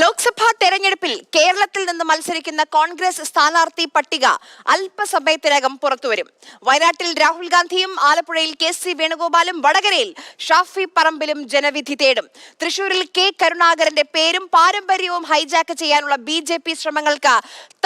ലോക്സഭാ തെരഞ്ഞെടുപ്പിൽ കേരളത്തിൽ നിന്ന് മത്സരിക്കുന്ന കോൺഗ്രസ് സ്ഥാനാർത്ഥി പട്ടിക അല്പസമയത്തിനകം പുറത്തുവരും. വയനാട്ടിൽ രാഹുൽ ഗാന്ധിയും ആലപ്പുഴയിൽ കെ സി വേണുഗോപാലും വടകരയിൽ ഷാഫി പറമ്പിലും ജനവിധി തേടും. തൃശൂരിൽ കെ കരുണാകരന്റെ പേരും പാരമ്പര്യവും ഹൈജാക്ക് ചെയ്യാനുള്ള ബി ജെ പി ശ്രമങ്ങൾക്ക്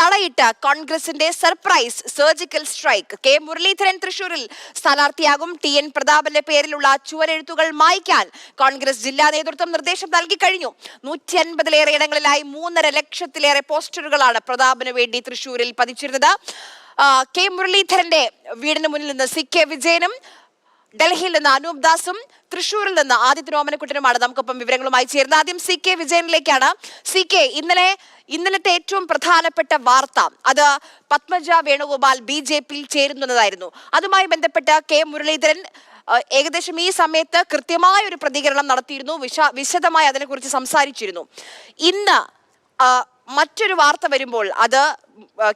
തടയിട്ട കോൺഗ്രസിന്റെ surprise surgical strike. K Muraleedharan തൃശൂരിൽ സ്ഥാനാർത്ഥിയാകും. ടി എൻ പ്രതാപന്റെ പേരിലുള്ള ചുവരെഴുത്തുകൾ മായ്ക്കാൻ കോൺഗ്രസ് ജില്ലാ നേതൃത്വം നിർദ്ദേശം നൽകി കഴിഞ്ഞു. നൂറ്റി അൻപതിലേറെ ഇടങ്ങളിലായി മൂന്നര ലക്ഷത്തിലേറെ പോസ്റ്ററുകളാണ് പ്രതാപന് വേണ്ടി തൃശൂരിൽ പതിച്ചിരുന്നത്. കെ മുരളീധരന്റെ വീടിന് മുന്നിൽ നിന്ന് സി കെ വിജയനും ഡൽഹിയിൽ നിന്ന് അനൂപ് ദാസും തൃശൂരിൽ നിന്ന് ആദിത്യ രോമനക്കുട്ടനുമാണ് നമുക്കൊപ്പം വിവരങ്ങളുമായി ചേരുന്നത്. ആദ്യം സി കെ വിജയനിലേക്കാണ്. സി കെ ഇന്നലെ ഇന്നലത്തെ ഏറ്റവും പ്രധാനപ്പെട്ട വാർത്ത അത് പത്മജ വേണുഗോപാൽ ബി ജെ പിയിൽ ചേരുന്നതായിരുന്നു. അതുമായി ബന്ധപ്പെട്ട് കെ മുരളീധരൻ ഏകദേശം ഈ സമയത്ത് കൃത്യമായ ഒരു പ്രതികരണം നടത്തിയിരുന്നു വിശ വിശദമായി അതിനെക്കുറിച്ച് സംസാരിച്ചിരുന്നു. ഇന്ന് മറ്റൊരു വാർത്ത വരുമ്പോൾ അത്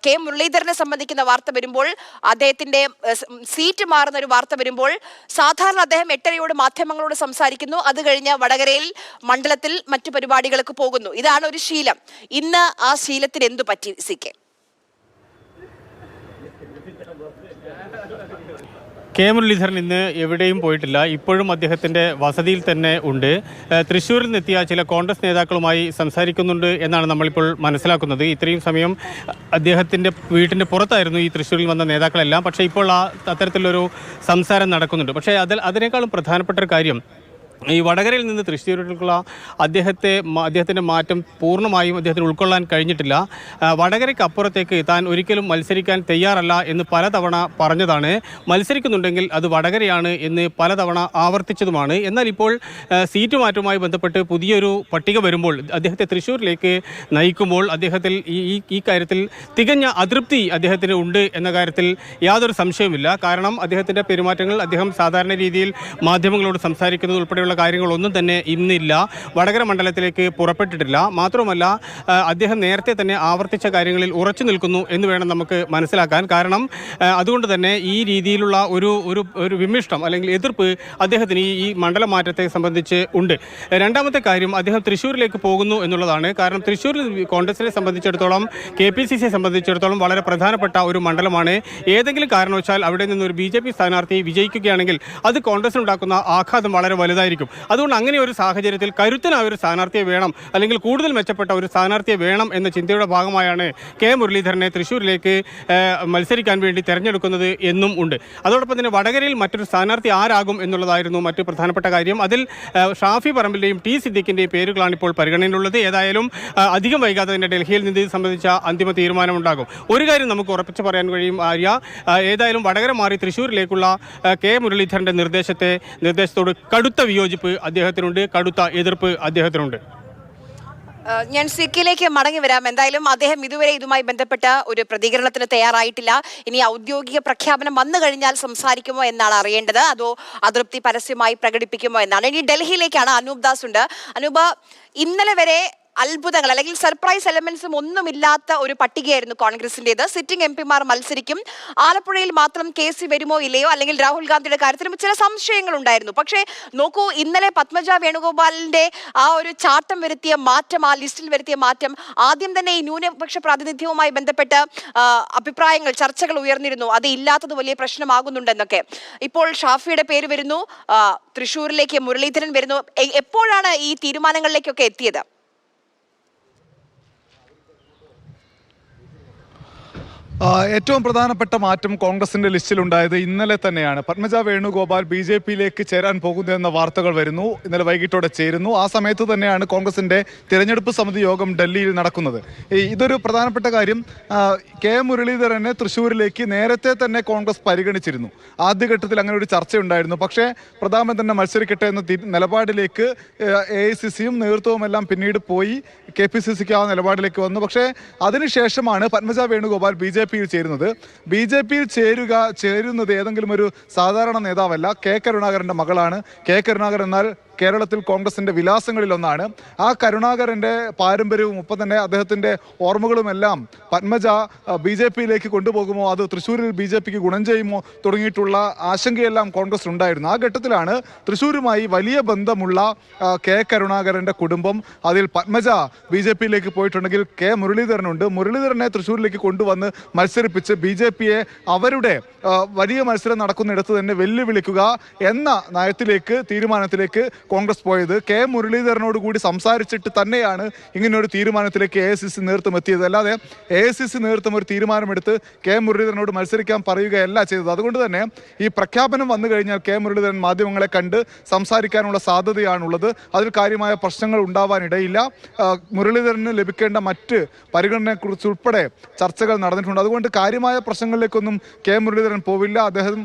കെ മുരളീധരനെ സംബന്ധിക്കുന്ന വാർത്ത വരുമ്പോൾ അദ്ദേഹത്തിന്റെ സീറ്റ് മാറുന്ന ഒരു വാർത്ത വരുമ്പോൾ സാധാരണ അദ്ദേഹം എട്ടരയോട് മാധ്യമങ്ങളോട് സംസാരിക്കുന്നു അത് കഴിഞ്ഞ് വടകരയിൽ മണ്ഡലത്തിൽ മറ്റു പരിപാടികൾക്ക് പോകുന്നു. ഇതാണ് ഒരു ശീലം. ഇന്ന് ആ ശീലത്തിന് എന്തു പറ്റി സി കെ? കെ മുരളീധരൻ ഇന്ന് എവിടെയും പോയിട്ടില്ല. ഇപ്പോഴും അദ്ദേഹത്തിന്റെ വസതിയിൽ തന്നെ ഉണ്ട്. തൃശ്ശൂരിൽ നിന്നെത്തിയ ചില കോൺഗ്രസ് നേതാക്കളുമായി സംസാരിക്കുന്നുണ്ട് എന്നാണ് നമ്മളിപ്പോൾ മനസ്സിലാക്കുന്നത്. ഇത്രയും സമയം അദ്ദേഹത്തിന്റെ വീട്ടിന്റെ പുറത്തായിരുന്നു ഈ തൃശ്ശൂരിൽ വന്ന നേതാക്കളെല്ലാം. പക്ഷേ ഇപ്പോൾ ആ അത്തരത്തിലൊരു സംസാരം നടക്കുന്നുണ്ട്. പക്ഷേ അതിൽ അതിനേക്കാളും പ്രധാനപ്പെട്ട ഒരു കാര്യം ഈ വടകരയിൽ നിന്ന് തൃശ്ശൂരിലേക്കുള്ള അദ്ദേഹത്തെ അദ്ദേഹത്തിന്റെ മാറ്റം പൂർണമായും അദ്ദേഹത്തിന് ഉൾക്കൊള്ളാൻ കഴിഞ്ഞിട്ടില്ല. വടകരയ്ക്ക് അപ്പുറത്തേക്ക് താൻ ഒരിക്കലും മത്സരിക്കാൻ തയ്യാറല്ല എന്ന് പലതവണ പറഞ്ഞതാണ്. മത്സരിക്കുന്നുണ്ടെങ്കിൽ അത് വടകരയാണ് എന്ന് പലതവണ ആവർത്തിച്ചതുമാണ്. എന്നാൽ ഇപ്പോൾ സീറ്റ് മാറ്റവുമായി ബന്ധപ്പെട്ട് പുതിയൊരു പട്ടിക വരുമ്പോൾ അദ്ദേഹത്തെ തൃശ്ശൂരിലേക്ക് നയിക്കുമ്പോൾ അദ്ദേഹത്തിൽ ഈ- ഈ കാര്യത്തിൽ തികഞ്ഞ അതൃപ്തി അദ്ദേഹത്തിന് ഉണ്ട് എന്ന കാര്യത്തിൽ യാതൊരു സംശയവുമില്ല. കാരണം അദ്ദേഹത്തിന്റെ പെരുമാറ്റങ്ങൾ അദ്ദേഹം സാധാരണ രീതിയിൽ മാധ്യമങ്ങളോട് സംസാരിക്കുന്നത് ഉൾപ്പെടെയുള്ള കാര്യങ്ങളൊന്നും തന്നെ ഇന്നില്ല. വടകര മണ്ഡലത്തിലേക്ക് പുറപ്പെട്ടിട്ടില്ല. മാത്രമല്ല അദ്ദേഹം നേരത്തെ തന്നെ ആവർത്തിച്ച കാര്യങ്ങളിൽ ഉറച്ചു നിൽക്കുന്നു എന്ന് വേണം നമുക്ക് മനസ്സിലാക്കാൻ. കാരണം അതുകൊണ്ട് തന്നെ ഈ രീതിയിലുള്ള ഒരു ഒരു ഒരു വിമിഷ്ടം അല്ലെങ്കിൽ എതിർപ്പ് അദ്ദേഹത്തിന് ഈ മണ്ഡല മാറ്റത്തെ സംബന്ധിച്ച് ഉണ്ട്. രണ്ടാമത്തെ കാര്യം അദ്ദേഹം തൃശ്ശൂരിലേക്ക് പോകുന്നു എന്നുള്ളതാണ്. കാരണം തൃശ്ശൂരിൽ കോൺഗ്രസിനെ സംബന്ധിച്ചിടത്തോളം കെ പി സി സിയെ സംബന്ധിച്ചിടത്തോളം വളരെ പ്രധാനപ്പെട്ട ഒരു മണ്ഡലമാണ്. ഏതെങ്കിലും കാരണവശാൽ അവിടെ നിന്ന് ഒരു ബി ജെ പി സ്ഥാനാർത്ഥി വിജയിക്കുകയാണെങ്കിൽ അത് കോൺഗ്രസിനുണ്ടാക്കുന്ന ആഘാതം വളരെ വലുതായിരിക്കും. അതുകൊണ്ട് അങ്ങനെ ഒരു സാഹചര്യത്തിൽ കരുത്തനായ ഒരു സ്ഥാനാർത്ഥിയെ വേണം അല്ലെങ്കിൽ കൂടുതൽ മെച്ചപ്പെട്ട ഒരു സ്ഥാനാർത്ഥിയെ വേണം എന്ന ചിന്തയുടെ ഭാഗമായാണ് കെ മുരളീധരനെ തൃശ്ശൂരിലേക്ക് മത്സരിക്കാൻ വേണ്ടി തിരഞ്ഞെടുക്കുന്നത് എന്നും ഉണ്ട്. അതോടൊപ്പം തന്നെ വടകരയിൽ മറ്റൊരു സ്ഥാനാർത്ഥി ആരാകും എന്നുള്ളതായിരുന്നു മറ്റു പ്രധാനപ്പെട്ട കാര്യം. അതിൽ ഷാഫി പറമ്പിന്റെയും ടി സിദ്ദിഖിന്റെയും പേരുകളാണ് ഇപ്പോൾ പരിഗണനയിലുള്ളത്. ഏതായാലും അധികം വൈകാതെ തന്നെ ഡൽഹിയിൽ നിന്ന് ഇത് സംബന്ധിച്ച അന്തിമ തീരുമാനമുണ്ടാകും. ഒരു കാര്യം നമുക്ക് ഉറപ്പിച്ച് പറയാൻ കഴിയും ആര്യ. ഏതായാലും വടകര മാറി തൃശ്ശൂരിലേക്കുള്ള കെ മുരളീധരന്റെ നിർദ്ദേശത്തെ നിർദ്ദേശത്തോട് കടുത്ത വിയോജിപ്പ് അദ്ദേഹത്തിനുണ്ട് കടുത്ത എതിർപ്പ് അദ്ദേഹത്തിനുണ്ട്. ഞാൻ സിക്കിലേക്ക് മടങ്ങി വരാം. എന്തായാലും അദ്ദേഹം ഇതുവരെ ഇതുമായി ബന്ധപ്പെട്ട ഒരു പ്രതികരണത്തിന് തയ്യാറായിട്ടില്ല. ഇനി ഔദ്യോഗിക പ്രഖ്യാപനം വന്നു കഴിഞ്ഞാൽ സംസാരിക്കുമോ എന്നാണ് അറിയേണ്ടത്. അതോ അതൃപ്തി പരസ്യമായി പ്രകടിപ്പിക്കുമോ എന്നാണ്. ഇനി ഡൽഹിയിലേക്കാണ് അനൂപ് ദാസ് ഉണ്ട്. അനൂപ ഇന്നലെ വരെ അത്ഭുതങ്ങൾ അല്ലെങ്കിൽ സർപ്രൈസ് എലമെന്റ്സും ഒന്നുമില്ലാത്ത ഒരു പട്ടികയായിരുന്നു കോൺഗ്രസിന്റേത് സിറ്റിംഗ് എം പിമാർ മത്സരിക്കും. ആലപ്പുഴയിൽ മാത്രം കെ സി വരുമോ ഇല്ലയോ അല്ലെങ്കിൽ രാഹുൽ ഗാന്ധിയുടെ കാര്യത്തിലും ചില സംശയങ്ങൾ ഉണ്ടായിരുന്നു. പക്ഷേ നോക്കൂ ഇന്നലെ പത്മജ വേണുഗോപാലിന്റെ ആ ഒരു ചാട്ടം വരുത്തിയ മാറ്റം ആ ലിസ്റ്റിൽ വരുത്തിയ മാറ്റം ആദ്യം തന്നെ ഈ ന്യൂനപക്ഷ പ്രാതിനിധ്യവുമായി ബന്ധപ്പെട്ട് അഭിപ്രായങ്ങൾ ചർച്ചകൾ ഉയർന്നിരുന്നു. അത് ഇല്ലാത്തത് വലിയ പ്രശ്നമാകുന്നുണ്ടെന്നൊക്കെ. ഇപ്പോൾ ഷാഫിയുടെ പേര് വരുന്നു. തൃശൂരിലേക്ക് മുരളീധരൻ വരുന്നു. എപ്പോഴാണ് ഈ തീരുമാനങ്ങളിലേക്കൊക്കെ എത്തിയത്? ഏറ്റവും പ്രധാനപ്പെട്ട മാറ്റം കോൺഗ്രസിന്റെ ലിസ്റ്റിൽ ലിസ്റ്റിലുണ്ടായത് ഇന്നലെ തന്നെയാണ്. പത്മജ വേണുഗോപാൽ ബി ജെ പിയിലേക്ക് ചേരാൻ പോകുന്നു എന്ന വാർത്തകൾ വരുന്നു. ഇന്നലെ വൈകിട്ടോടെ ചേരുന്നു. ആ സമയത്ത് തന്നെയാണ് കോൺഗ്രസിന്റെ തിരഞ്ഞെടുപ്പ് സമിതി യോഗം ഡൽഹിയിൽ നടക്കുന്നത്. ഇതൊരു പ്രധാനപ്പെട്ട കാര്യം. കെ മുരളീധരനെ തൃശ്ശൂരിലേക്ക് നേരത്തെ തന്നെ കോൺഗ്രസ് പരിഗണിച്ചിരുന്നു. ആദ്യഘട്ടത്തിൽ അങ്ങനെ ഒരു ചർച്ചയുണ്ടായിരുന്നു. പക്ഷേ പ്രധാനമന്ത്രി തന്നെ മത്സരിക്കട്ടെ എന്ന നിലപാടിലേക്ക് എ ഐ സി സിയും നേതൃത്വവും എല്ലാം പിന്നീട് പോയി. കെ പി സി സിക്ക് ആ നിലപാടിലേക്ക് വന്നു. പക്ഷേ അതിനുശേഷമാണ് പത്മജ വേണുഗോപാൽ ബി ജെ പിയിൽ ചേരുന്നത്. ബി ജെ പിയിൽ ചേരുക ചേരുന്നത് ഏതെങ്കിലും ഒരു സാധാരണ നേതാവല്ല. കെ കരുണാകരന്റെ മകളാണ്. കെ കരുണാകരൻ എന്നാൽ കേരളത്തിൽ കോൺഗ്രസിന്റെ വിലാസങ്ങളിലൊന്നാണ്. ആ കരുണാകരന്റെ പാരമ്പര്യവും ഒപ്പം തന്നെ അദ്ദേഹത്തിന്റെ ഓർമ്മകളുമെല്ലാം പത്മജ ബി ജെ പിയിലേക്ക് കൊണ്ടുപോകുമോ? അത് തൃശ്ശൂരിൽ ബി ജെ പിക്ക് ഗുണം ചെയ്യുമോ? തുടങ്ങിയിട്ടുള്ള ആശങ്കയെല്ലാം കോൺഗ്രസ് ഉണ്ടായിരുന്നു. ആ ഘട്ടത്തിലാണ് തൃശ്ശൂരുമായി വലിയ ബന്ധമുള്ള കെ കരുണാകരന്റെ കുടുംബം. അതിൽ പത്മജ ബി ജെ പിയിലേക്ക് പോയിട്ടുണ്ടെങ്കിൽ കെ മുരളീധരനുണ്ട്. മുരളീധരനെ തൃശ്ശൂരിലേക്ക് കൊണ്ടുവന്ന് മത്സരിപ്പിച്ച് ബി ജെ പിയെ അവരുടെ വലിയ മത്സരം നടക്കുന്നിടത്ത് തന്നെ വെല്ലുവിളിക്കുക എന്ന നയത്തിലേക്ക് തീരുമാനത്തിലേക്ക് കോൺഗ്രസ് പോയത്. കെ മുരളീധരനോട് കൂടി സംസാരിച്ചിട്ട് തന്നെയാണ് ഇങ്ങനെ ഒരു തീരുമാനത്തിലേക്ക് എ സി സി നേതൃത്വം എത്തിയത്. അല്ലാതെ എ സി സി നേതൃത്വം ഒരു തീരുമാനമെടുത്ത് കെ മുരളീധരനോട് മത്സരിക്കാൻ പറയുകയല്ല ചെയ്തത്. അതുകൊണ്ട് തന്നെ ഈ പ്രഖ്യാപനം വന്നു കഴിഞ്ഞാൽ കെ മുരളീധരൻ മാധ്യമങ്ങളെ കണ്ട് സംസാരിക്കാനുള്ള സാധ്യതയാണുള്ളത്. അതിൽ കാര്യമായ പ്രശ്നങ്ങൾ ഉണ്ടാവാനിടയില്ല. മുരളീധരന് ലഭിക്കേണ്ട മറ്റ് പരിഗണനയെക്കുറിച്ച് ഉൾപ്പെടെ ചർച്ചകൾ നടന്നിട്ടുണ്ട്. അതുകൊണ്ട് കാര്യമായ പ്രശ്നങ്ങളിലേക്കൊന്നും കെ മുരളീധരൻ പോവില്ല. അദ്ദേഹം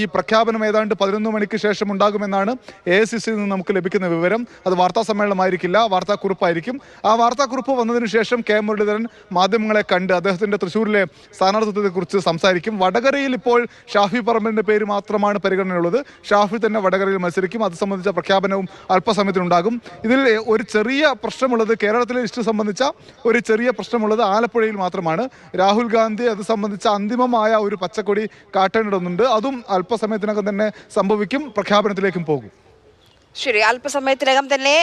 ഈ പ്രഖ്യാപനം ഏതാണ്ട് പതിനൊന്ന് മണിക്ക് ശേഷം ഉണ്ടാകുമെന്നാണ് എ സി സിയിൽ നിന്ന് നമുക്ക് ലഭിക്കുന്ന വിവരം. അത് വാർത്താ സമ്മേളനമായിരിക്കില്ല വാർത്താക്കുറിപ്പായിരിക്കും. ആ വാർത്താക്കുറിപ്പ് വന്നതിന് ശേഷം കെ മുരളീധരൻ മാധ്യമങ്ങളെ കണ്ട് അദ്ദേഹത്തിന്റെ തൃശ്ശൂരിലെ സ്ഥാനാർത്ഥിത്വത്തെക്കുറിച്ച് സംസാരിക്കും. വടകരയിൽ ഇപ്പോൾ ഷാഫി പറമ്പലിന്റെ പേര് മാത്രമാണ് പരിഗണനയുള്ളത് ഷാഫി തന്നെ വടകരയിൽ മത്സരിക്കും. അത് സംബന്ധിച്ച പ്രഖ്യാപനവും അല്പസമയത്തിനുണ്ടാകും. ഇതിൽ ഒരു ചെറിയ പ്രശ്നമുള്ളത് കേരളത്തിലെ ലിസ്റ്റ് സംബന്ധിച്ച ഒരു ചെറിയ പ്രശ്നമുള്ളത് ആലപ്പുഴയിൽ മാത്രമാണ്. രാഹുൽ ഗാന്ധി അത് സംബന്ധിച്ച അന്തിമമായ ഒരു പച്ചക്കൊടി കാട്ടേണ്ടതുണ്ട് അതും അല്പസമയത്തിനകം തന്നെ സംഭവിക്കും. പ്രഖ്യാപനത്തിലേക്കും പോകും. ശരി അല്പസമയത്തിനകം തന്നെ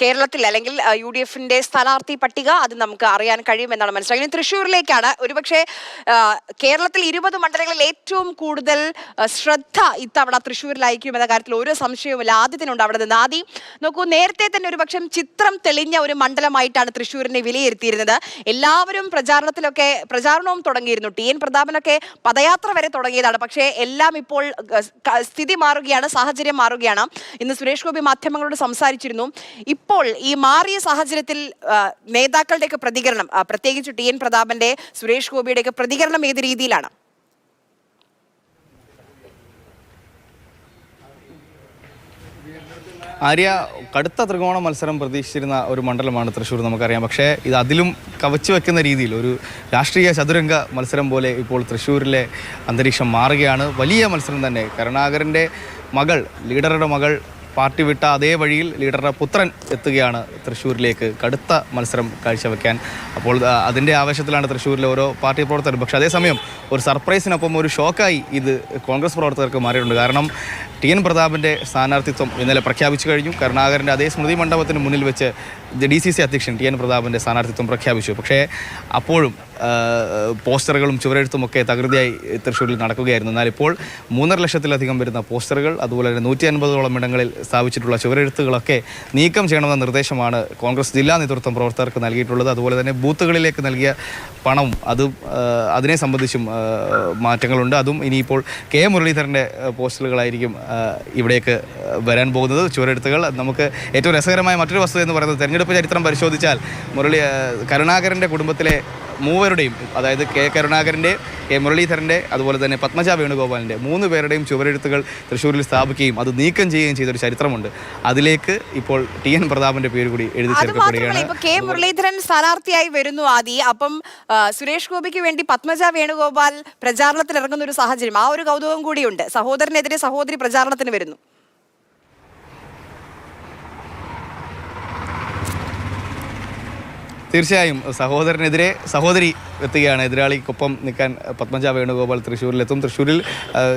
കേരളത്തിൽ അല്ലെങ്കിൽ യു ഡി എഫിന്റെ സ്ഥാനാർത്ഥി പട്ടിക അത് നമുക്ക് അറിയാൻ കഴിയുമെന്നാണ് മനസ്സിലാക്കുന്നത് തൃശ്ശൂരിലേക്കാണ്. ഒരുപക്ഷെ കേരളത്തിൽ ഇരുപത് മണ്ഡലങ്ങളിൽ ഏറ്റവും കൂടുതൽ ശ്രദ്ധ ഇത്തവണ തൃശ്ശൂരിലായിരിക്കും എന്ന കാര്യത്തിൽ ഒരു സംശയവുമില്ല. ആദ്യത്തിനുണ്ട് അവിടെ നിന്ന്. ആദ്യം നോക്കൂ നേരത്തെ തന്നെ ഒരുപക്ഷെ ചിത്രം തെളിഞ്ഞ ഒരു മണ്ഡലമായിട്ടാണ് തൃശ്ശൂരിനെ വിലയിരുത്തിയിരുന്നത്. എല്ലാവരും പ്രചാരണത്തിലൊക്കെ പ്രചാരണവും തുടങ്ങിയിരുന്നു. ടി. എൻ. പ്രതാപനൊക്കെ പദയാത്ര വരെ തുടങ്ങിയതാണ്. പക്ഷേ എല്ലാം ഇപ്പോൾ സ്ഥിതി മാറുകയാണ് സാഹചര്യം മാറുകയാണ്. ഇന്ന് സുരേഷ് ഗോപി മാധ്യമങ്ങളോട് സംസാരിച്ചിരുന്നു. ഇപ്പോൾ ഈ മാറിയ സാഹചര്യത്തിൽ നേതാക്കളുടെ നേതാക്കളുടെയൊക്കെ പ്രതികരണം പ്രത്യേകിച്ച് ടി എൻ പ്രതാപന്റെ സുരേഷ് ഗോപിയുടെയൊക്കെ പ്രതികരണം ഏത് രീതിയിലാണ്? ആര്യ കടുത്ത ത്രികോണ മത്സരം പ്രതീക്ഷിച്ചിരുന്ന ഒരു മണ്ഡലമാണ് തൃശ്ശൂർ നമുക്കറിയാം. പക്ഷേ ഇത് അതിലും കവച്ചു വെക്കുന്ന രീതിയിൽ ഒരു രാഷ്ട്രീയ ചതുരംഗ മത്സരം പോലെ ഇപ്പോൾ തൃശ്ശൂരിലെ അന്തരീക്ഷം മാറുകയാണ്. വലിയ മത്സരം തന്നെ. കരുണാകരന്റെ മകൾ ലീഡറുടെ മകൾ പാർട്ടി വിട്ട അതേ വഴിയിൽ ലീഡറുടെ പുത്രൻ എത്തുകയാണ് തൃശ്ശൂരിലേക്ക്. കടുത്ത മത്സരം കാഴ്ചവെക്കാൻ. അപ്പോൾ അതിന്റെ ആവേശത്തിലാണ് തൃശ്ശൂരിലെ ഓരോ പാർട്ടി പ്രവർത്തകരും. പക്ഷേ അതേസമയം ഒരു സർപ്രൈസിനൊപ്പം ഒരു ഷോക്കായി ഇത് കോൺഗ്രസ് പ്രവർത്തകർക്ക് മാറിയിട്ടുണ്ട്. കാരണം ടി എൻ പ്രതാപന്റെ സ്ഥാനാർത്ഥിത്വം ഇന്നലെ പ്രഖ്യാപിച്ചു കഴിഞ്ഞു. കരുണാകരന്റെ അതേ സ്മൃതി മണ്ഡപത്തിന് മുന്നിൽ വെച്ച് ഡി സി സി അധ്യക്ഷൻ ടി എൻ പ്രതാപന്റെ സ്ഥാനാർത്ഥിത്വം പ്രഖ്യാപിച്ചു. പക്ഷേ അപ്പോഴും പോസ്റ്ററുകളും ചുവരെഴുത്തും ഒക്കെ തകൃതിയായി തൃശ്ശൂരിൽ നടക്കുകയായിരുന്നു. എന്നാൽ ഇപ്പോൾ മൂന്നര ലക്ഷത്തിലധികം വരുന്ന പോസ്റ്ററുകൾ അതുപോലെ തന്നെ നൂറ്റി അൻപതോളം ഇടങ്ങളിൽ സ്ഥാപിച്ചിട്ടുള്ള ചുവരെഴുത്തുകളൊക്കെ നീക്കം ചെയ്യണമെന്ന നിർദ്ദേശമാണ് കോൺഗ്രസ് ജില്ലാ നേതൃത്വം പ്രവർത്തകർക്ക് നൽകിയിട്ടുള്ളത്. അതുപോലെ തന്നെ ബൂത്തുകളിലേക്ക് നൽകിയ പണം അതും അതിനെ സംബന്ധിച്ചും മാറ്റങ്ങളുണ്ട്. അതും ഇനിയിപ്പോൾ കെ മുരളീധരന്റെ പോസ്റ്ററുകളായിരിക്കും ഇവിടേക്ക് വരാൻ പോകുന്നത്. ചുവരെഴുത്തുകൾ നമുക്ക് ഏറ്റവും രസകരമായ മറ്റൊരു വസ്തുത എന്ന് പറയുന്നത് ചരിത്രം പരിശോധിച്ചാൽ മുരളി കരുണാകരന്റെ കുടുംബത്തിലെ മൂവരുടെയും അതായത് കെ കരുണാകരന്റെ കെ മുരളീധരന്റെ അതുപോലെ തന്നെ പത്മജ വേണുഗോപാലിന്റെ മൂന്ന് പേരുടെയും ചുവരെഴുത്തുകൾ തൃശ്ശൂരിൽ സ്ഥാപിക്കുകയും അത് നീക്കം ചെയ്യുകയും ചെയ്തൊരു ചരിത്രമുണ്ട്. അതിലേക്ക് ഇപ്പോൾ ടി എൻ പ്രതാപന്റെ പേര് കൂടി എഴുതി ചേർക്കപ്പെടുകയാണ്. കെ മുരളീധരൻ സ്ഥാനാർത്ഥിയായി വരുന്നു ആദി. അപ്പം സുരേഷ് ഗോപിക്ക് വേണ്ടി പത്മജ വേണുഗോപാൽ പ്രചാരണത്തിൽ ഇറങ്ങുന്ന ഒരു സാഹചര്യം ആ ഒരു കൗതുകം കൂടിയുണ്ട്. സഹോദരനെതിരെ സഹോദരി പ്രചാരണത്തിന് വരുന്നു. തീർച്ചയായും സഹോദരനെതിരെ സഹോദരി എത്തുകയാണ്. എതിരാളിക്കൊപ്പം നിൽക്കാൻ പത്മജ വേണുഗോപാൽ തൃശ്ശൂരിലെത്തും. തൃശ്ശൂരിൽ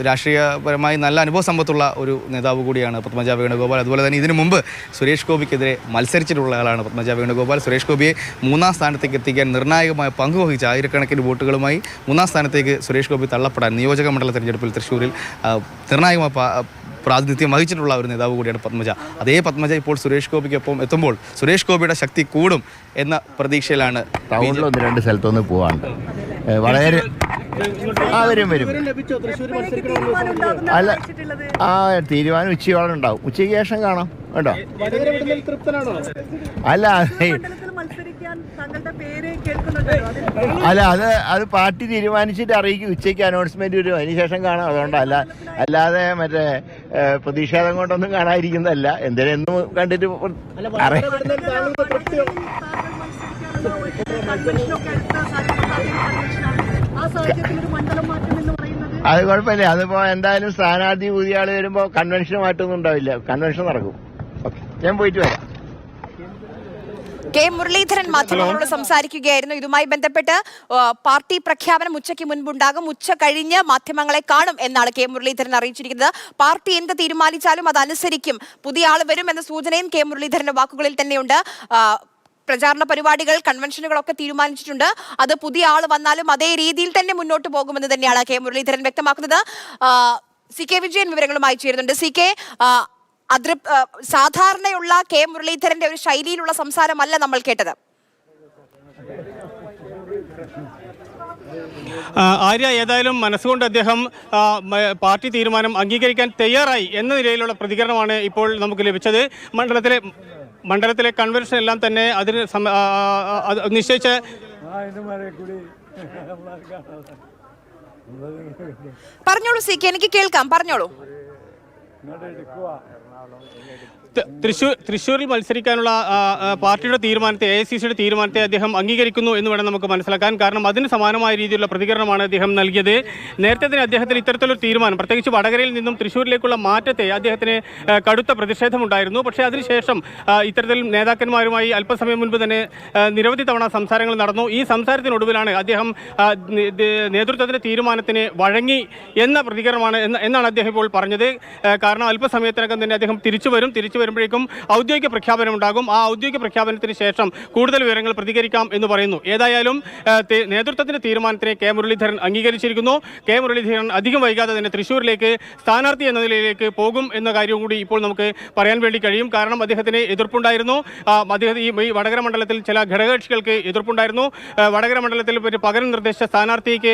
രാഷ്ട്രീയപരമായി നല്ല അനുഭവ സമ്പത്തുള്ള ഒരു നേതാവ് കൂടിയാണ് പത്മജ വേണുഗോപാൽ. അതുപോലെ തന്നെ ഇതിനു മുമ്പ് സുരേഷ് ഗോപിക്കെതിരെ മത്സരിച്ചിട്ടുള്ള ആളാണ് പത്മജ വേണുഗോപാൽ. സുരേഷ് ഗോപിയെ മൂന്നാം സ്ഥാനത്തേക്ക് എത്തിക്കാൻ നിർണായകമായ പങ്ക് വഹിച്ച ആയിരക്കണക്കിന് വോട്ടുകളുമായി മൂന്നാം സ്ഥാനത്തേക്ക് സുരേഷ് ഗോപി തള്ളപ്പെടാൻ നിയോജക മണ്ഡല തെരഞ്ഞെടുപ്പിൽ തൃശ്ശൂരിൽ നിർണായകമായ പ്രാതിനിധ്യം വഹിച്ചിട്ടുള്ള ഒരു നേതാവ് കൂടിയാണ് പത്മജ. അതേ പത്മജ ഇപ്പോൾ സുരേഷ് ഗോപിക്കൊപ്പം എത്തുമ്പോൾ സുരേഷ് ഗോപിയുടെ ശക്തി കൂടും എന്ന പ്രതീക്ഷയിലാണ് ടൗണിൽ ഒന്ന് രണ്ട് സ്ഥലത്തൊന്ന് പോവാണ്ട്. വളരെ ആ വരും വരും. അല്ല ആ തീരുമാനം ഉച്ചയോളം ഉണ്ടാവും. ഉച്ചയ്ക്ക് ശേഷം കാണാം. കേട്ടോ അല്ല അല്ല അത് അത് പാർട്ടി തീരുമാനിച്ചിട്ട് അറിയിക്കും. ഉച്ചയ്ക്ക് അനൗൺസ്മെന്റ് വരും അതിനുശേഷം കാണാം. അതുകൊണ്ടല്ല അല്ലാതെ മറ്റേ പ്രതിഷേധം കൊണ്ടൊന്നും കാണാതിരിക്കുന്നതല്ല. എന്തേലും എന്നും കണ്ടിട്ട് അറിയാം അത് കുഴപ്പമില്ല. അതിപ്പോ എന്തായാലും സ്ഥാനാർത്ഥി പുതിയ ആൾ വരുമ്പോ കൺവെൻഷൻ മാറ്റൊന്നും ഉണ്ടാവില്ല. കൺവെൻഷൻ നടക്കും. ഞാൻ പോയിട്ട് വരാം. കെ മുരളീധരൻ മാധ്യമങ്ങളോട് സംസാരിക്കുകയായിരുന്നു. ഇതുമായി ബന്ധപ്പെട്ട് പാർട്ടി പ്രഖ്യാപനം ഉച്ചയ്ക്ക് മുൻപുണ്ടാകും. ഉച്ച കഴിഞ്ഞ് മാധ്യമങ്ങളെ കാണും എന്നാണ് കെ മുരളീധരൻ അറിയിച്ചിരിക്കുന്നത്. പാർട്ടി എന്ത് തീരുമാനിച്ചാലും അതനുസരിക്കും പുതിയ ആൾ വരും എന്ന സൂചനയും കെ മുരളീധരന്റെ വാക്കുകളിൽ തന്നെയുണ്ട്. പ്രചാരണ പരിപാടികൾ കൺവെൻഷനുകളൊക്കെ തീരുമാനിച്ചിട്ടുണ്ട്. അത് പുതിയ ആൾ വന്നാലും അതേ രീതിയിൽ തന്നെ മുന്നോട്ട് പോകുമെന്ന് തന്നെയാണ് കെ മുരളീധരൻ വ്യക്തമാക്കുന്നത്. സി കെ വിജയൻ വിവരങ്ങളുമായി ചേരുന്നുണ്ട്. സി കെ അതൃപ് സാധാരണയുള്ള കെ മുരളീധരന്റെ ഒരു ശൈലിയിലുള്ള സംസാരമല്ല നമ്മൾ കേട്ടത്. ആര്യ ഏതായാലും മനസ്സുകൊണ്ട് അദ്ദേഹം പാർട്ടി തീരുമാനം അംഗീകരിക്കാൻ തയ്യാറായി എന്ന നിലയിലുള്ള പ്രതികരണമാണ് ഇപ്പോൾ നമുക്ക് ലഭിച്ചത്. മണ്ഡലത്തിലെ മണ്ഡലത്തിലെ കൺവെൻഷൻ എല്ലാം തന്നെ അതിന് നിശ്ചയിച്ച പറഞ്ഞോളൂ സി കെ എനിക്ക് കേൾക്കാം പറഞ്ഞോളൂ. തൃശൂർ തൃശ്ശൂരിൽ മത്സരിക്കാനുള്ള പാർട്ടിയുടെ തീരുമാനത്തെ എ ഐ തീരുമാനത്തെ അദ്ദേഹം അംഗീകരിക്കുന്നു എന്ന് വേണം നമുക്ക് മനസ്സിലാക്കാൻ. കാരണം അതിന് സമാനമായ രീതിയിലുള്ള പ്രതികരണമാണ് അദ്ദേഹം നൽകിയത്. നേരത്തെ തന്നെ അദ്ദേഹത്തിന് ഇത്തരത്തിലൊരു തീരുമാനം പ്രത്യേകിച്ച് വടകരയിൽ നിന്നും തൃശ്ശൂരിലേക്കുള്ള മാറ്റത്തെ അദ്ദേഹത്തിന് കടുത്ത പ്രതിഷേധമുണ്ടായിരുന്നു. പക്ഷേ അതിനുശേഷം ഇത്തരത്തിൽ നേതാക്കന്മാരുമായി അല്പസമയം മുൻപ് തന്നെ നിരവധി തവണ സംസാരങ്ങൾ നടന്നു. ഈ സംസാരത്തിനൊടുവിലാണ് അദ്ദേഹം നേതൃത്വത്തിന്റെ തീരുമാനത്തിന് വഴങ്ങി എന്ന പ്രതികരണമാണ് എന്നാണ് അദ്ദേഹം ഇപ്പോൾ പറഞ്ഞത്. കാരണം അല്പസമയത്തിനകം തന്നെ അദ്ദേഹം തിരിച്ചു വരും. തിരിച്ചു വരുമ്പോഴേക്കും ഔദ്യോഗിക പ്രഖ്യാപനം ഉണ്ടാകും. ആ ഔദ്യോഗിക പ്രഖ്യാപനത്തിന് ശേഷം കൂടുതൽ വിവരങ്ങൾ പ്രതികരിക്കാം എന്ന് പറയുന്നു. ഏതായാലും നേതൃത്വത്തിന്റെ തീരുമാനത്തിനെ കെ മുരളീധരൻ അംഗീകരിച്ചിരിക്കുന്നു. കെ മുരളീധരൻ അധികം വൈകാതെ തന്നെ തൃശ്ശൂരിലേക്ക് സ്ഥാനാർത്ഥി എന്ന നിലയിലേക്ക് പോകും എന്ന കാര്യവും കൂടി ഇപ്പോൾ നമുക്ക് പറയാൻ വേണ്ടി കഴിയും. കാരണം അദ്ദേഹത്തിന് എതിർപ്പുണ്ടായിരുന്നു. അദ്ദേഹം ഈ വടകര മണ്ഡലത്തിൽ ചില ഘടകകക്ഷികൾക്ക് എതിർപ്പുണ്ടായിരുന്നു. വടകര മണ്ഡലത്തിൽ ഒരു പകരം നിർദ്ദേശിച്ച സ്ഥാനാർത്ഥിക്ക്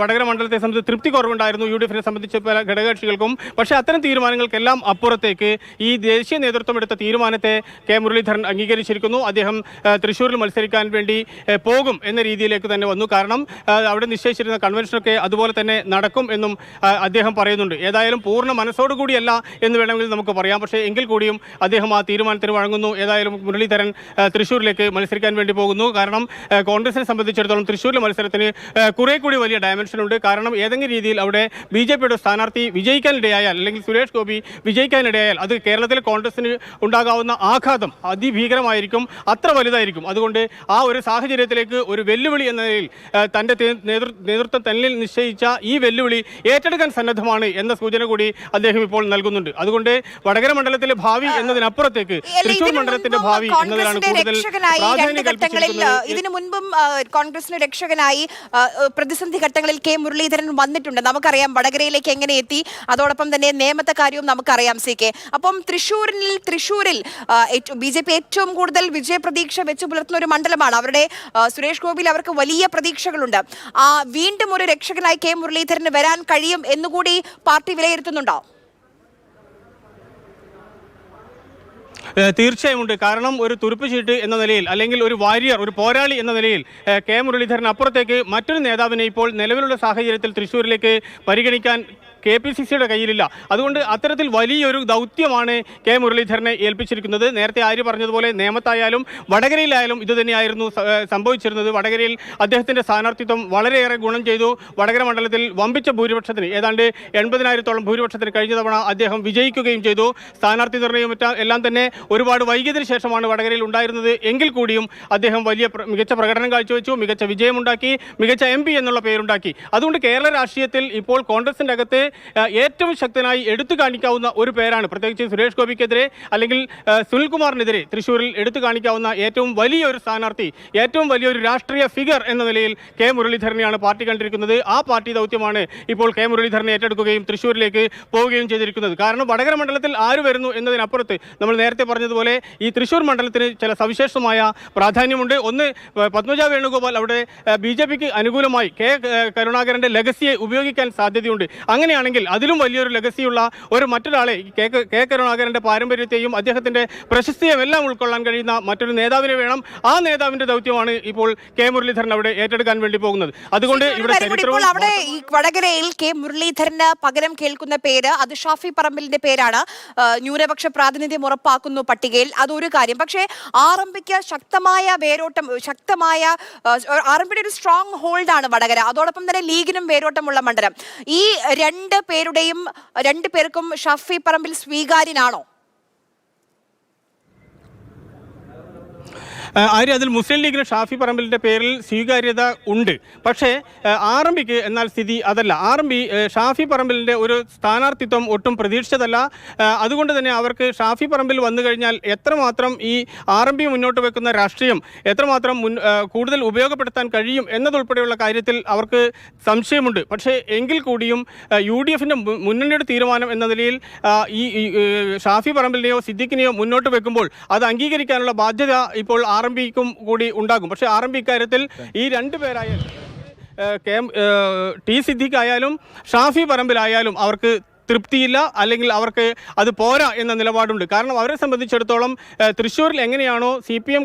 വടകര മണ്ഡലത്തെ സംബന്ധിച്ച് തൃപ്തി കുറവുണ്ടായിരുന്നു. യു ഡി എഫിനെ സംബന്ധിച്ച് പല ഘടകകക്ഷികൾക്കും. പക്ഷേ അത്തരം തീരുമാനങ്ങൾക്കെല്ലാം അപ്പുറത്തേക്ക് ഈ ദേശീയ നേതൃത്വം എടുത്ത തീരുമാനത്തെ കെ മുരളീധരൻ അംഗീകരിച്ചിരിക്കുന്നു. അദ്ദേഹം തൃശ്ശൂരിൽ മത്സരിക്കാൻ വേണ്ടി പോകും എന്ന രീതിയിലേക്ക് തന്നെ വന്നു. കാരണം അവിടെ നിശ്ചയിച്ചിരുന്ന കൺവെൻഷനൊക്കെ അതുപോലെ തന്നെ നടക്കും എന്നും അദ്ദേഹം പറയുന്നുണ്ട്. ഏതായാലും പൂർണ മനസ്സോടുകൂടിയല്ല എന്ന് വേണമെങ്കിൽ നമുക്ക് പറയാം. പക്ഷേ എങ്കിൽ കൂടിയും അദ്ദേഹം ആ തീരുമാനത്തിന് വഴങ്ങുന്നു. ഏതായാലും മുരളീധരൻ തൃശ്ശൂരിലേക്ക് മത്സരിക്കാൻ വേണ്ടി പോകുന്നു. കാരണം കോൺഗ്രസിനെ സംബന്ധിച്ചിടത്തോളം തൃശ്ശൂരിലെ മത്സരത്തിന് കുറെ കൂടി വലിയ ഡയമെൻഷൻ ഉണ്ട്. കാരണം ഏതെങ്കിലും രീതിയിൽ അവിടെ ബി ജെ പിയുടെ സ്ഥാനാർത്ഥി വിജയിക്കാനിടയായാൽ അല്ലെങ്കിൽ സുരേഷ് ഗോപി വിജയിക്കാനിടയായാൽ അത് കേരളത്തിലെ കോൺഗ്രസിന് ഉണ്ടാകാവുന്ന ആഘാതം അതിഭീകരമായിരിക്കും അത്ര വലുതായിരിക്കും. അതുകൊണ്ട് ആ ഒരു സാഹചര്യത്തിലേക്ക് ഒരു വെല്ലുവിളി എന്ന നിലയിൽ തന്റെ നേതൃത്വം തന്നിൽ നിശ്ചയിച്ച ഈ വെല്ലുവിളി ഏറ്റെടുക്കാൻ സന്നദ്ധമാണ് എന്ന സൂചന കൂടി അദ്ദേഹം ഇപ്പോൾ നൽകുന്നുണ്ട്. അതുകൊണ്ട് വടകര മണ്ഡലത്തിലെ ഭാവി എന്നതിനപ്പുറത്തേക്ക് തൃശൂർ മണ്ഡലത്തിന്റെ ഭാവി എന്നതിലാണ് കൂടുതൽ ഇതിനു മുൻപും കോൺഗ്രസിന് രക്ഷകനായി പ്രതിസന്ധി ഘട്ടങ്ങളിൽ കെ മുരളീധരൻ വന്നിട്ടുണ്ട്. നമുക്കറിയാം വടകരയിലേക്ക് എങ്ങനെ എത്തി അതോടൊപ്പം തന്നെ നേമത്തെ കാര്യവും നമുക്കറിയാം സി കെ. അപ്പം തൃശ്ശൂരിൽ തൃശ്ശൂരിൽ ബി ജെ പി ഏറ്റവും കൂടുതൽ വിജയപ്രതീക്ഷ വെച്ച് പുലർത്തുന്ന ഒരു മണ്ഡലമാണ്. അവരുടെ സുരേഷ് ഗോപിയിൽ അവർക്ക് വലിയ പ്രതീക്ഷകളുണ്ട്. വീണ്ടും ഒരു രക്ഷകനായി കെ. മുരളീധരന് വരാൻ കഴിയും എന്നുകൂടി പാർട്ടി വിലയിരുത്തുന്നുണ്ടോ? ഏഹ് തീർച്ചയായും ഉണ്ട്. കാരണം ഒരു തുരുപ്പ് ചീട്ട് എന്ന നിലയിൽ അല്ലെങ്കിൽ ഒരു വാരിയർ ഒരു പോരാളി എന്ന നിലയിൽ കെ. മുരളീധരൻ അപ്പുറത്തേക്ക് മറ്റൊരു നേതാവിനെ ഇപ്പോൾ നിലവിലുള്ള സാഹചര്യത്തിൽ തൃശ്ശൂരിലേക്ക് പരിഗണിക്കാൻ കെ പി സി സിയുടെ കയ്യിലില്ല. അതുകൊണ്ട് അത്തരത്തിൽ വലിയൊരു ദൗത്യമാണ് കെ മുരളീധരനെ ഏൽപ്പിച്ചിരിക്കുന്നത്. നേരത്തെ ആര്യ പറഞ്ഞതുപോലെ നേമത്തായാലും വടകരയിലായാലും ഇതുതന്നെയായിരുന്നു സംഭവിച്ചിരുന്നത്. വടകരയിൽ അദ്ദേഹത്തിന്റെ സ്ഥാനാർത്ഥിത്വം വളരെയേറെ ഗുണം ചെയ്തു. വടകര മണ്ഡലത്തിൽ വമ്പിച്ച ഭൂരിപക്ഷത്തിന് ഏതാണ്ട് എൺപതിനായിരത്തോളം ഭൂരിപക്ഷത്തിന് കഴിഞ്ഞ തവണ അദ്ദേഹം വിജയിക്കുകയും ചെയ്തു. സ്ഥാനാർത്ഥി നിർണയം എല്ലാം തന്നെ ഒരുപാട് വൈകിയതിനു ശേഷമാണ് വടകരയിൽ ഉണ്ടായിരുന്നത്. എങ്കിൽ കൂടിയും അദ്ദേഹം വലിയ മികച്ച പ്രകടനം കാഴ്ചവെച്ചു മികച്ച വിജയമുണ്ടാക്കി മികച്ച എം എന്നുള്ള പേരുണ്ടാക്കി. അതുകൊണ്ട് കേരള രാഷ്ട്രീയത്തിൽ ഇപ്പോൾ കോൺഗ്രസിന്റെ അകത്ത് ഏറ്റവും ശക്തനായി എടുത്തു കാണിക്കാവുന്ന ഒരു പേരാണ്. പ്രത്യേകിച്ച് സുരേഷ് ഗോപിക്കെതിരെ അല്ലെങ്കിൽ സുനിൽകുമാറിനെതിരെ തൃശ്ശൂരിൽ എടുത്തു കാണിക്കാവുന്ന ഏറ്റവും വലിയ ഒരു സ്ഥാനാർത്ഥി ഏറ്റവും വലിയൊരു രാഷ്ട്രീയ ഫിഗർ എന്ന നിലയിൽ കെ മുരളീധരനെയാണ് പാർട്ടി കണ്ടിരിക്കുന്നത്. ആ പാർട്ടി ദൗത്യമാണ് ഇപ്പോൾ കെ മുരളീധരനെ ഏറ്റെടുക്കുകയും തൃശ്ശൂരിലേക്ക് പോവുകയും ചെയ്തിരിക്കുന്നത്. കാരണം വടകര മണ്ഡലത്തിൽ ആര് വരുന്നു എന്നതിനപ്പുറത്ത് നമ്മൾ നേരത്തെ പറഞ്ഞതുപോലെ ഈ തൃശ്ശൂർ മണ്ഡലത്തിന് ചില സവിശേഷമായ പ്രാധാന്യമുണ്ട്. ഒന്ന് പത്മജ വേണുഗോപാൽ അവിടെ ബി ജെ പിക്ക് അനുകൂലമായി കെ കരുണാകരന്റെ ലെഗസിയെ ഉപയോഗിക്കാൻ സാധ്യതയുണ്ട്. അങ്ങനെയാണെങ്കിൽ അതിലും വലിയൊരു ലെഗസിയുള്ള ഒരു മറ്റൊരാളെ കെ കെ കരുണാകരന്റെ പാരമ്പര്യത്തെയും അദ്ദേഹത്തിന്റെ പ്രശസ്തിയും എല്ലാം ഉൾക്കൊള്ളാൻ കഴിയുന്ന മറ്റൊരു നേതാവിനെ വേണം. ആ നേതാവിന്റെ ദൗത്യമാണ് ഇപ്പോൾ കെ മുരളീധരൻ അവിടെ ഏറ്റെടുക്കാൻ വേണ്ടി പോകുന്നത്. അതുകൊണ്ട് ഇവിടെ അവിടെ ഈ വടകരയിൽ കെ മുരളീധരന് പകരം കേൾക്കുന്ന പേര് അത് ഷാഫി പറമ്പിലിന്റെ പേരാണ്. ന്യൂനപക്ഷ പ്രാതിനിധ്യം ഉറപ്പാക്കുന്നു പട്ടികയിൽ. അതൊരു കാര്യം. പക്ഷേ ആറമ്പിക്ക് ശക്തമായ വേരോട്ടം ശക്തമായ ആറമ്പിയുടെ ഒരു സ്ട്രോങ് ഹോൾഡാണ് വടകര. അതോടൊപ്പം തന്നെ ലീഗിനും വേരോട്ടമുള്ള മണ്ഡലം. ഈ രണ്ട് പേരുടെയും രണ്ട് പേർക്കും ഷാഫി പറമ്പിൽ സ്വീകാര്യനാണോ? ആ, ആര്യ അതിൽ മുസ്ലിം ലീഗിന് ഷാഫി പറമ്പിലിന്റെ പേരിൽ സ്വീകാര്യത ഉണ്ട്. പക്ഷേ ആർ എം പിക്ക് എന്നാൽ സ്ഥിതി അതല്ല. ആർ എം പി ഷാഫി പറമ്പിലിന്റെ ഒരു സ്ഥാനാർത്ഥിത്വം ഒട്ടും പ്രതീക്ഷിച്ചതല്ല. അതുകൊണ്ട് തന്നെ അവർക്ക് ഷാഫി പറമ്പിൽ വന്നു കഴിഞ്ഞാൽ എത്രമാത്രം ഈ ആർ എം പി മുന്നോട്ട് വെക്കുന്ന രാഷ്ട്രീയം എത്രമാത്രം മുൻ കൂടുതൽ ഉപയോഗപ്പെടുത്താൻ കഴിയും എന്നതുൾപ്പെടെയുള്ള കാര്യത്തിൽ അവർക്ക് സംശയമുണ്ട്. പക്ഷേ എങ്കിൽ കൂടിയും യു ഡി എഫിന്റെ മുന്നണിയുടെ തീരുമാനം എന്ന നിലയിൽ ഈ, ഷാഫി പറമ്പിലിനെയോ സിദ്ദിഖിനെയോ മുന്നോട്ട് വെക്കുമ്പോൾ അത് അംഗീകരിക്കാനുള്ള ബാധ്യത ഇപ്പോൾ ആർ എം പിക്കും കൂടി ഉണ്ടാകും. പക്ഷേ ആർ എം പി ഇക്കാര്യത്തിൽ ഈ രണ്ടു പേരായാലും കെ ടി സിദ്ദിഖ് ആയാലും ഷാഫി പറമ്പിലായാലും അവർക്ക് തൃപ്തിയില്ല അല്ലെങ്കിൽ അവർക്ക് അത് പോരാ എന്ന നിലപാടുണ്ട്. കാരണം അവരെ സംബന്ധിച്ചിടത്തോളം തൃശ്ശൂരിൽ എങ്ങനെയാണോ സി പി എം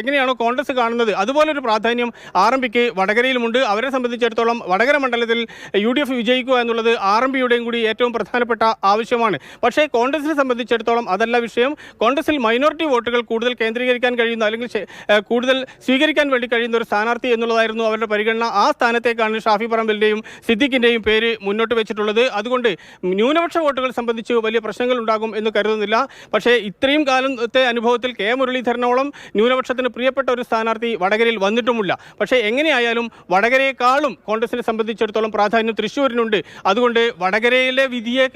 എങ്ങനെയാണോ കോൺഗ്രസ് കാണുന്നത് അതുപോലൊരു പ്രാധാന്യം ആർ എം പിക്ക് വടകരയിലുമുണ്ട്. അവരെ സംബന്ധിച്ചിടത്തോളം വടകര മണ്ഡലത്തിൽ യു ഡി എഫ് വിജയിക്കുക എന്നുള്ളത് ആർ എം പിയുടെയും കൂടി ഏറ്റവും പ്രധാനപ്പെട്ട ആവശ്യമാണ്. പക്ഷേ കോൺഗ്രസിനെ സംബന്ധിച്ചിടത്തോളം അതല്ല വിഷയം. കോൺഗ്രസിൽ മൈനോറിറ്റി വോട്ടുകൾ കൂടുതൽ കേന്ദ്രീകരിക്കാൻ കഴിയുന്ന അല്ലെങ്കിൽ കൂടുതൽ സ്വീകരിക്കാൻ വേണ്ടി കഴിയുന്ന ഒരു സ്ഥാനാർത്ഥി എന്നുള്ളതായിരുന്നു അവരുടെ പരിഗണന. ആ സ്ഥാനത്തേക്കാണ് ഷാഫി പറമ്പലിന്റെയും സിദ്ദിഖിന്റെയും പേര് മുന്നോട്ട് വെച്ചിട്ടുള്ളത്. അതുകൊണ്ട് ന്യൂനപക്ഷ വോട്ടുകൾ സംബന്ധിച്ച് വലിയ പ്രശ്നങ്ങൾ ഉണ്ടാകും എന്ന് കരുതുന്നില്ല. പക്ഷേ ഇത്രയും കാലത്തെ അനുഭവത്തിൽ കെ മുരളീധരനോളം ന്യൂനപക്ഷത്തിന് പ്രിയപ്പെട്ട ഒരു സ്ഥാനാർത്ഥി വടകരയിൽ വന്നിട്ടുമില്ല. പക്ഷേ എങ്ങനെയായാലും വടകരയെക്കാളും കോൺഗ്രസിനെ സംബന്ധിച്ചിടത്തോളം പ്രാധാന്യം തൃശ്ശൂരിനുണ്ട്. അതുകൊണ്ട് വടകരയിലെ വിധിയെ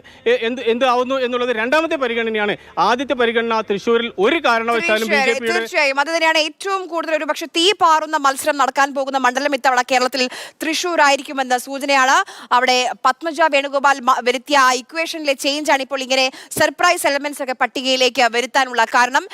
എന്ത് എന്ത് ആവുന്നു എന്നുള്ളത് രണ്ടാമത്തെ പരിഗണനയാണ്. ആദ്യത്തെ പരിഗണന തൃശ്ശൂരിൽ ഒരു കാരണവശാലും ബി ജെ തീർച്ചയായും തീർച്ചയായും. അത് തന്നെയാണ് ഏറ്റവും കൂടുതൽ ഒരു പക്ഷെ തീ പാറുന്ന മത്സരം നടക്കാൻ പോകുന്ന മണ്ഡലം ഇത്തവണ കേരളത്തിൽ തൃശ്ശൂർ ആയിരിക്കുമെന്ന സൂചനയാണ് അവിടെ പത്മജ വേണുഗോപാൽ വരുത്തിയ ആ ഇക്വേഷനിലെ ചേഞ്ച് ആണ് ഇപ്പോൾ ഇങ്ങനെ സർപ്രൈസ് എലമെന്റ്സ് ഒക്കെ പട്ടികയിലേക്ക് വരുത്താനുള്ള കാരണം.